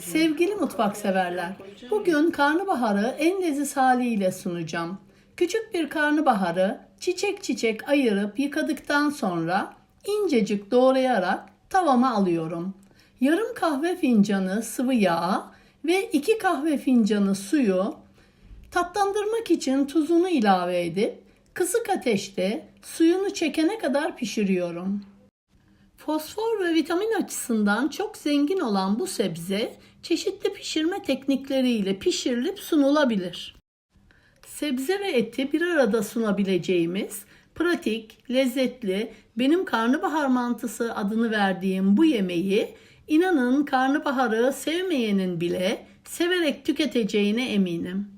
Sevgili mutfak severler, bugün karnabaharı en leziz haliyle sunacağım. Küçük bir karnabaharı çiçek çiçek ayırıp yıkadıktan sonra incecik doğrayarak tavama alıyorum. Yarım kahve fincanı sıvı yağ ve 2 kahve fincanı suyu tatlandırmak için tuzunu ilave edip kısık ateşte suyunu çekene kadar pişiriyorum. Fosfor ve vitamin açısından çok zengin olan bu sebze çeşitli pişirme teknikleriyle pişirilip sunulabilir. Sebze ve eti bir arada sunabileceğimiz pratik, lezzetli, benim karnabahar mantısı adını verdiğim bu yemeği inanın karnabaharı sevmeyenin bile severek tüketeceğine eminim.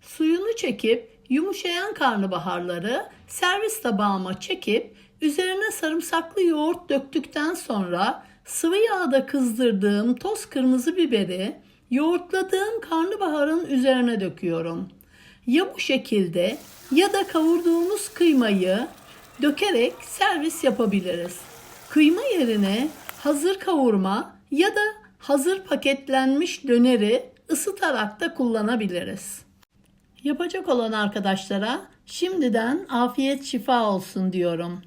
Suyunu çekip yumuşayan karnabaharları servis tabağıma çekip üzerine sarımsaklı yoğurt döktükten sonra sıvı yağda kızdırdığım toz kırmızı biberi yoğurtladığım karnabaharın üzerine döküyorum. Ya bu şekilde ya da kavurduğumuz kıymayı dökerek servis yapabiliriz. Kıyma yerine hazır kavurma ya da hazır paketlenmiş döneri ısıtarak da kullanabiliriz. Yapacak olan arkadaşlara şimdiden afiyet şifa olsun diyorum.